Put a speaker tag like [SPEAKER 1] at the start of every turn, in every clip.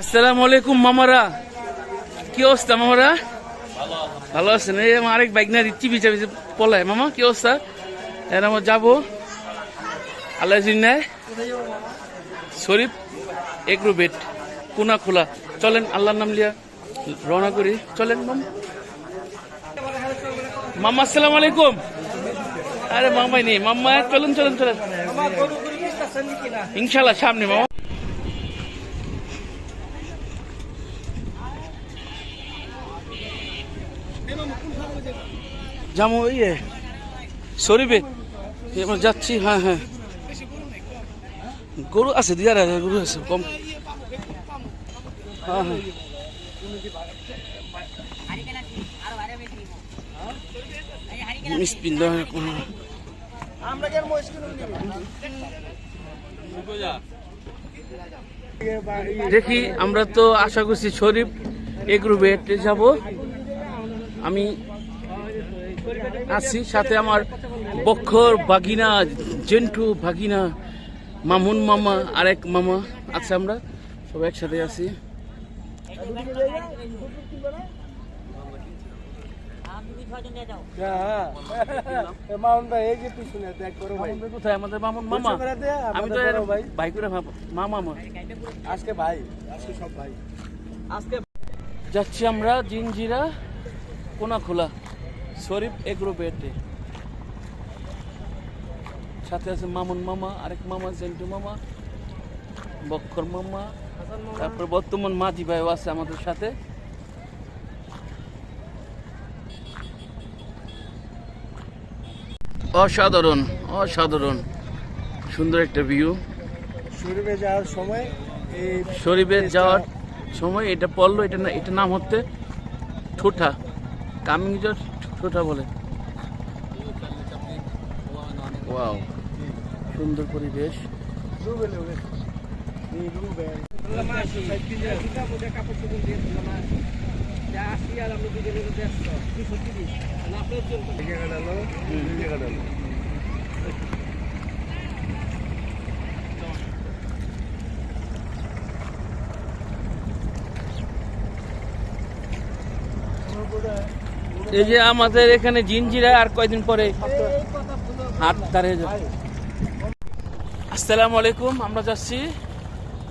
[SPEAKER 1] আসসালামু আলাইকুম, মামারা। কি অবস্থা, মামারা? ভালো আছেন? এই আমার আরেক বাইক না দিচ্ছি বিচা বিচে পলায়। মামা, কি অবস্থা? এর আমার যাব। আল্লাহ জিন্নায় শরীফ এগ্রো বেট কোনা খোলা। চলেন, আল্লাহর নাম লিয়া রওনা করি। চলেন, মামা। মামা, আসসালামু আলাইকুম। আরে, মামাই নেই। মাম্মা চলেন চলেন চলেন। ইনশাল্লাহ সামনে, মামা। যাব ইয়ে। শরীফে? আমরা যাচ্ছি হ্যাঁ হ্যাঁ। গরু আছে দিয়ার আছে গরু আছে কম। হ্যাঁ হ্যাঁ। মিসপিন দেখি আমরা তো আশা করছি শরীফ এগ্রুবে যাব। আমি আছি সাথে আমার বক্ষর বাগিনা জেন্টু ভাগিনা মামুন মামা আরেক মামা আছে আমরা সব একসাথে আছি কোথায় আমাদের মামুন মামা আমি তো
[SPEAKER 2] ভাই।
[SPEAKER 1] করে মামা
[SPEAKER 2] আজকে ভাই আজকে সব ভাই আজকে
[SPEAKER 1] যাচ্ছি আমরা জিনজিরা কোনা খোলা শরীফ এগ্রো বেটে সাথে আছে মামুন মামা আরেক মামা জেন্টু মামা বক্ষর মামা তারপর বর্তমান মাঝি ভাইও আছে আমাদের সাথে। অসাধারণ অসাধারণ সুন্দর একটা ভিউ
[SPEAKER 2] শরীফে যাওয়ার সময় এই
[SPEAKER 1] শরীফের যাওয়ার সময় এটা পড়ল এটা এটা নাম হচ্ছে ঠোঁটা কামিংজর ঠোঁটা বলে। ওয়াও সুন্দর পরিবেশ।
[SPEAKER 2] রুবে লোবে এই
[SPEAKER 1] যে আমাদের এখানে জিনজিরা আর কয়দিন পরে হাট দাঁড়িয়ে যাবে। আসসালামু আলাইকুম আমরা যাচ্ছি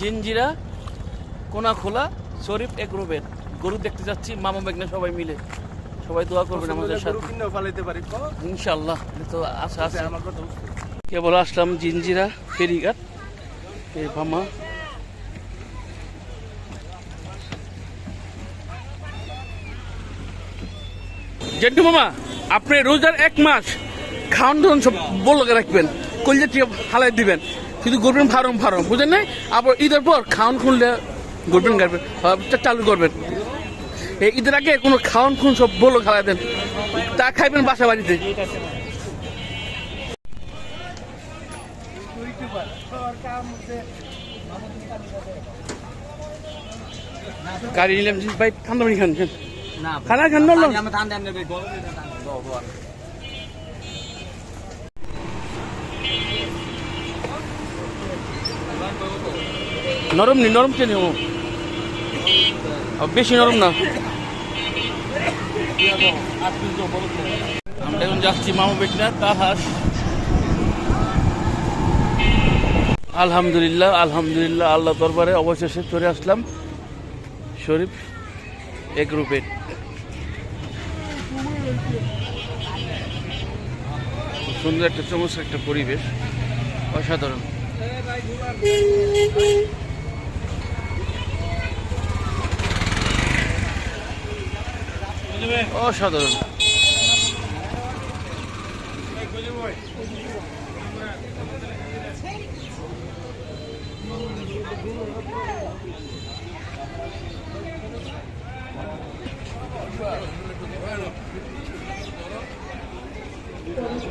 [SPEAKER 1] জিনজিরা কোনা খোলা শরীফ এগ্রোবেদ গরু দেখতে যাচ্ছি মামা বেগনা সবাই মিলে। সবাই দোয়া করবেন আমাদের সাথে? ইনশাল্লাহ তো? আশা আছে।
[SPEAKER 2] আমার কথা
[SPEAKER 1] কেবল আসলাম জিনজিরা ফেরিঘাট। এই ভামা জেন্টু মামা, আপনি রোজার এক মাস খাওয়ান দাওয়ান সব বলকে রাখবেন, কলজা টিয়া হালাই দিবেন কিন্তু করবেন ফার্ম ফার্ম বুঝেন নাই? আবার ঈদের পর খাওয়ান খুললে করবেন গাড়বেন চালু করবেন। এই ঈদের আগে কোনো খাওয়ান খুন সব বলো খাওয়াই দেন, তা খাইবেন বাসা বাড়িতে। গাড়ি নিলাম, ভাই, ঠান্ডা পানি খান খান খানা নরম নি নরম ও? বেশি নরম না। আমরা এখন যাচ্ছি মামা বেটনা তাহাস আলহামদুলিল্লাহ আলহামদুলিল্লাহ আল্লাহ দরবারে অবশেষে চলে আসলাম শরীফ এগ্রুপে সুন্দর একটা চমৎকার একটা পরিবেশ। অসাধারণ। অসাধারণ।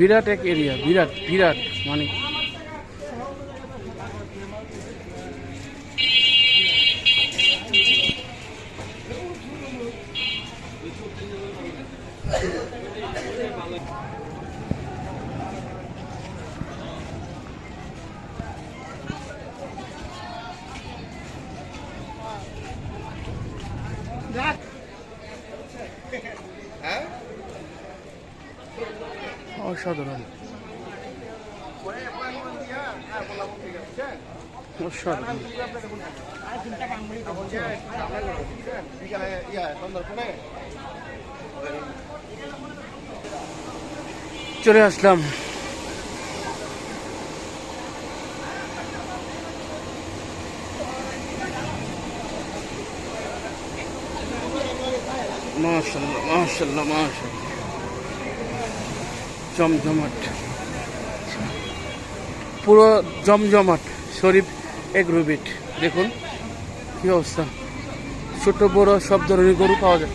[SPEAKER 1] বিরাট এক এরিয়া বিরাট বিরাট মানে। অসাধারণ অসাধারণ চলে আসলাম মাশাল্লাহ মাশাল্লাহ মাশাল্লাহ জমজমাট। পুরো জমজমাট, শরীফ এগ্রোবিট দেখুন, কি অবস্থা। ছোট, বড়, সব ধরনের গরু পাওয়া যায়।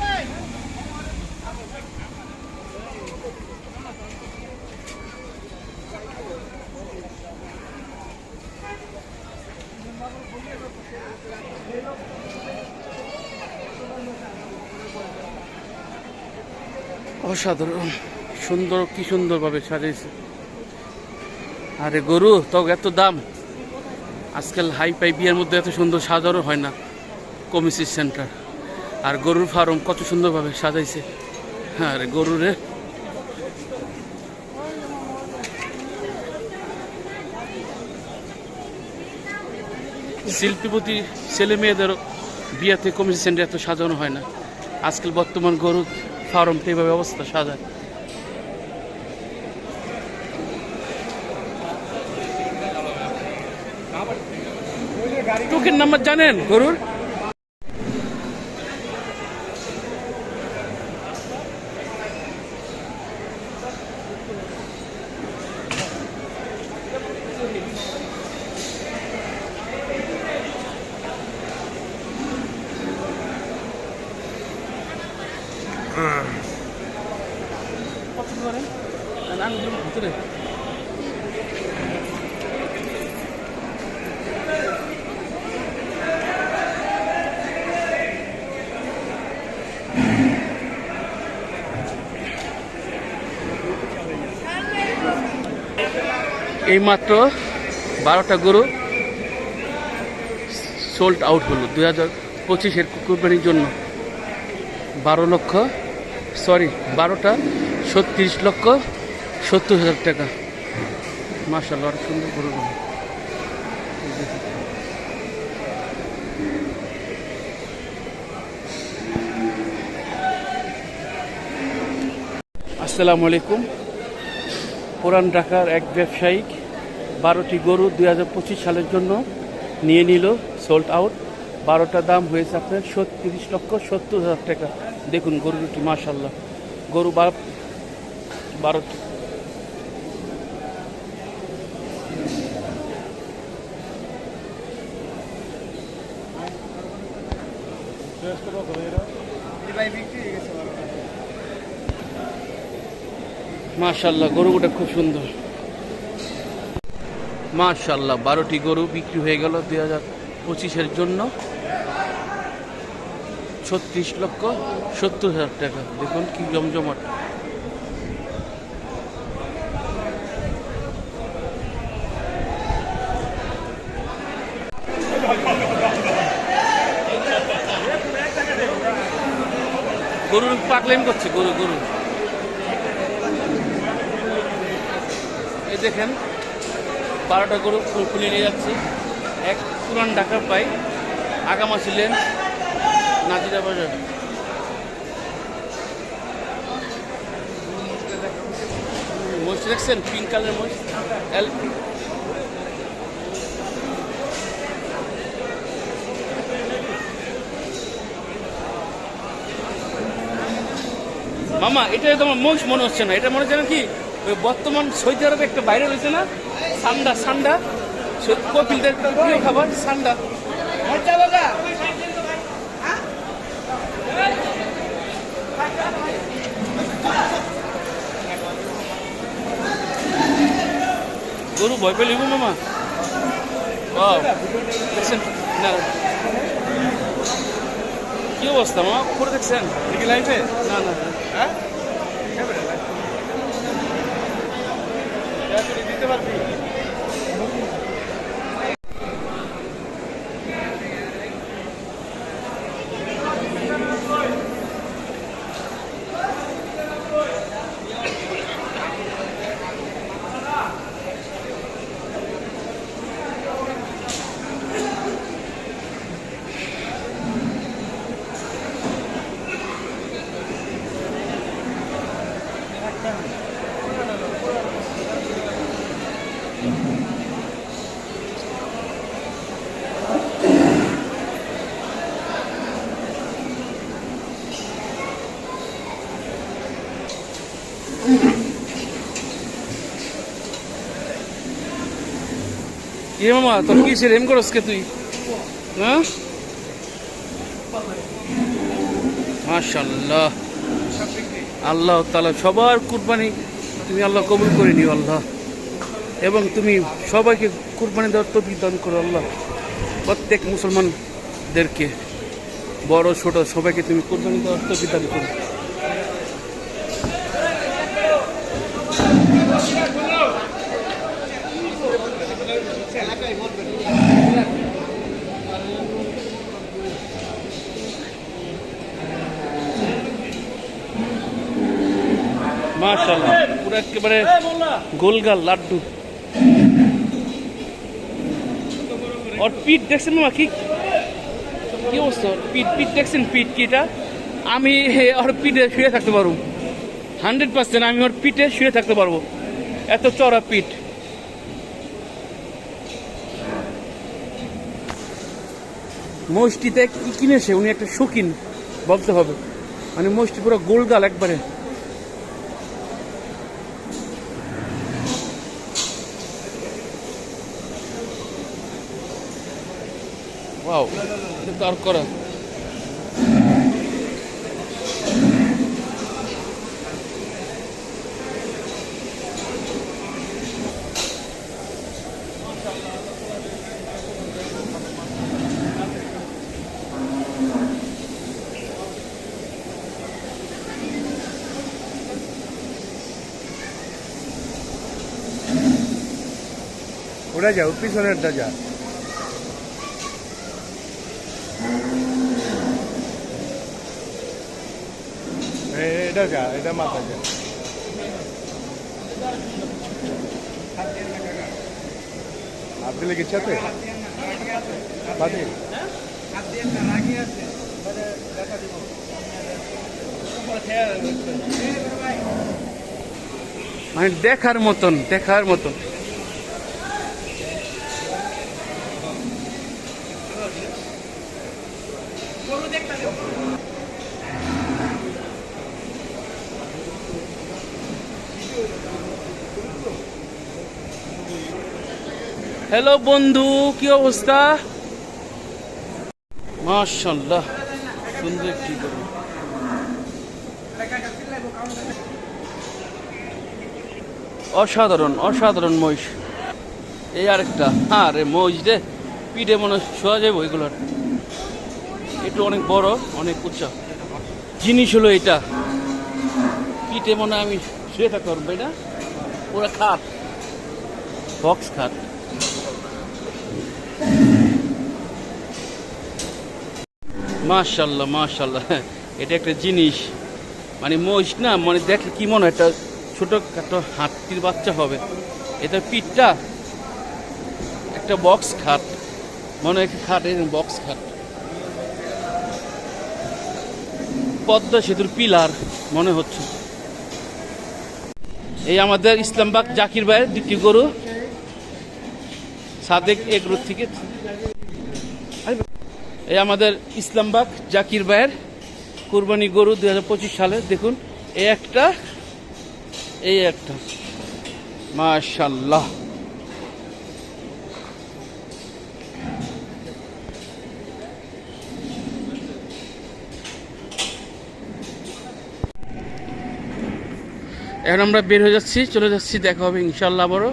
[SPEAKER 1] অসাধারণ। সুন্দর, কি সুন্দরভাবে সাজিয়েছে আরে গরু তো এত দাম। আজকাল হাই পাই বিয়ের মধ্যে এত সুন্দর সাজানো হয় না কমিসি সেন্টার। আর গরুর ফার্ম কত সুন্দরভাবে সাজাইছে। হ্যাঁ রে। গরুরে শিল্পীপতি ছেলে মেয়েদেরও বিয়াতে কমিটি সেন্টার এত সাজানো হয় না। আজকাল বর্তমান গরুর ফার্মটা এইভাবে অবস্থা সাজায়। টোকেন নাম্বার জানেন? গরুর এইমাত্র বারোটা গরু সোল্ড আউট হলো। দুই হাজার পঁচিশের কুরবানির জন্য বারো লক্ষ সরি বারোটা, ছত্রিশ লক্ষ, সত্তর হাজার টাকা। মার্শাল্লাহ অনেক সুন্দর গরুগুলো আসসালামু আলাইকুম। পুরান ঢাকার এক ব্যবসায়িক বারোটি গরু দুই হাজার পঁচিশ সালের জন্য নিয়ে নিল সোল্ড আউট বারোটা দাম হয়েছে আপনার ছত্রিশ লক্ষ সত্তর হাজার টাকা। দেখুন গরু দুটি মাশাল্লাহ গরু বারো বারোটি মাশাল্লাহ গরুটা খুব সুন্দর। মাশাল্লাহ বারোটি গরু বিক্রি হয়ে গেল দুই হাজার পঁচিশের জন্য। ছত্রিশ লক্ষ সত্তর হাজার টাকা। দেখুন কি জমজমাট। গরুর পাকলেন করছে, গরু গরু। দেখেন, বারোটা গরু খুলে নিয়ে যাচ্ছে। এক পুরান ঢাকার পাই আগামা ছিলেন নাজিরা বাজার। মহিষ দেখছেন? পিঙ্ক কালার মহিষ। এল মামা এটা তোমার মহিষ, মনে হচ্ছে না। এটা মনে হচ্ছে না কি? ওই বর্তমান সৌদি আরবে একটা বাইরে রয়েছে না? সান্ডা সান্ডা। কপিলদের প্রিয় খাবার সান্ডা। গরু ভয় পেলে মামা না কি অবস্থা মামা উপরে দেখছেন?
[SPEAKER 2] দেখি লাইফে?
[SPEAKER 1] না না।
[SPEAKER 2] হ্যাঁ?
[SPEAKER 1] এ মামা, তোর কি রেম করস কে তুই? না মাশাল্লাহ আল্লাহ তালা সবার কুরবানি তুমি আল্লাহ কবুল করে নিও আল্লাহ। এবং তুমি সবাইকে কুরবানি দেওয়ার তো দান করো আল্লাহ। প্রত্যেক মুসলমানদেরকে, বড়, ছোট, সবাইকে তুমি কুরবানি দেওয়ার তো দান করো। মাশাল্লাহ পুরো একেবারে গোলগাল লাড্ডু। ওর পিঠ দেখছেন মামা কি কি অবস্থা পিঠ পিঠ দেখছেন? পিঠ কি এটা? আমি ওর পিঠে শুয়ে থাকতে পারব। হান্ড্রেড পার্সেন্ট আমি ওর পিঠে শুয়ে থাকতে পারব। এত চড়া পিঠ। মোষটিতে কি কিনেছে? উনি একটা শৌখিন, বলতে হবে। মানে মোষটি পুরো গোলগাল একবারে। ওয়াও এটা তো আর করা
[SPEAKER 2] ওর পিছনেরটা যা এ- এটা যা এটা মাথা যা। আব্দুলের সাথে বাদে
[SPEAKER 1] মানে দেখার মতন দেখার মতন। হ্যালো বন্ধু, কি অবস্থা? মাশাল্লাহ সুন্দর কি করব অসাধারণ অসাধারণ মহিষ। এই আরেকটা হ্যাঁ রে, মহিষ রে, পিঠে মনে হয় শোয়া যাবে ওইগুলোর। একটু অনেক বড়, অনেক উচ্চা জিনিস হলো এটা। পিঠে মনে আমি শুয়ে থাকতে পারব এটা পুরো খাট। বক্স খাট। মাশাল্লাহ মাশাল্লাহ এটা একটা জিনিস। মানে মহিষ না মানে দেখলে কি মনে হয়, একটা ছোটো একটা হাতির বাচ্চা হবে। এটা পিঠটা একটা বক্স খাট। মনে হয় খাট বক্স খাট। পদ্মা সেতুর পিলার, মনে হচ্ছে। এই আমাদের ইসলামবাগ জাকির ভাইয়ের দ্বিতীয় গরু, সাদেক এগরুর থেকে। এই আমাদের ইসলামবাগ জাকির ভাইয়ের কুরবানি গরু দু হাজার পঁচিশ সালে, দেখুন, এই একটা এই একটা। মাশাল্লাহ এখন আমরা বের হয়ে যাচ্ছি, চলে যাচ্ছি, দেখা হবে ইনশাল্লাহ আবারও।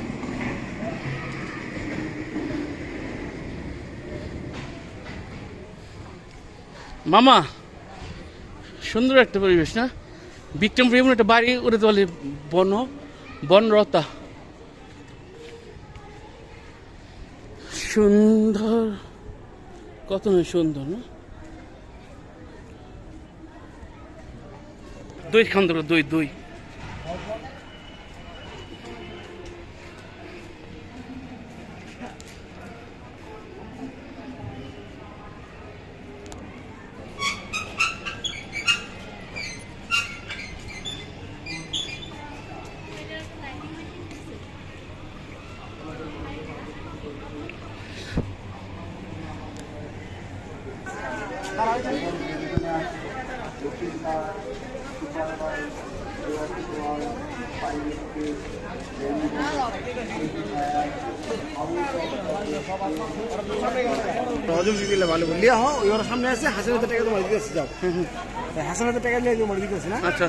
[SPEAKER 1] মামা, সুন্দর একটা পরিবেশ, না? বিক্রমপুর এমন একটা বাড়ি ওটা তো বলে বন বনরতা সুন্দর, কত না সুন্দর, না? দুই খান দুই দুই, দই।
[SPEAKER 3] সহযোগ দিলে ভালো বললি হ্যাঁ ওর সামনে আছে, হাসান হাজার টাকা তোমার দিতে আসছি যাও। হাসান হাজার টাকা নিয়ে তোমার দিতে আসছি না
[SPEAKER 1] আচ্ছা।